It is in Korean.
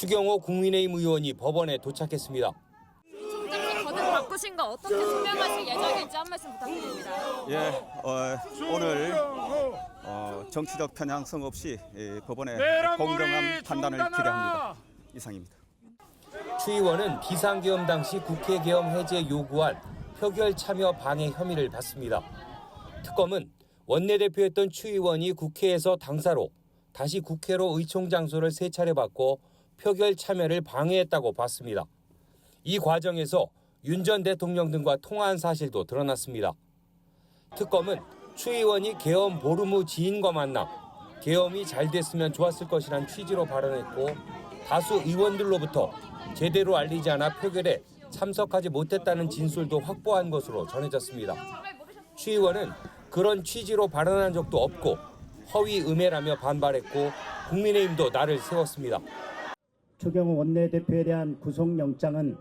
추경호 국민의힘 의원이 법원에 도착했습니다. 총장님 거듭 바꾸신 거 어떻게 소명하실 예정인지 한 말씀 부탁드립니다. 예, 어, 오늘 어, 정치적 편향성 없이 예, 법원의 공정한 판단을 기대합니다. 이상입니다. 추 의원은 비상계엄 당시 국회 계엄 해제 요구안 표결 참여 방해 혐의를 받습니다. 특검은 원내대표였던 추 의원이 국회에서 당사로 다시 국회로 의총 장소를 세 차례 받고 표결 참여를 방해했다고 봤습니다. 이 과정에서 윤 전 대통령 등과 통화한 사실도 드러났습니다. 특검은 추 의원이 계엄 보름 후 지인과 만나 계엄이 잘 됐으면 좋았을 것이란 취지로 발언했고 다수 의원들로부터 제대로 알리지 않아 표결에 참석하지 못했다는 진술도 확보한 것으로 전해졌습니다. 추 의원은 그런 취지로 발언한 적도 없고 허위 음해라며 반발했고 국민의힘도 나를 세웠습니다. 추경호 원내대표에 대한 구속영장은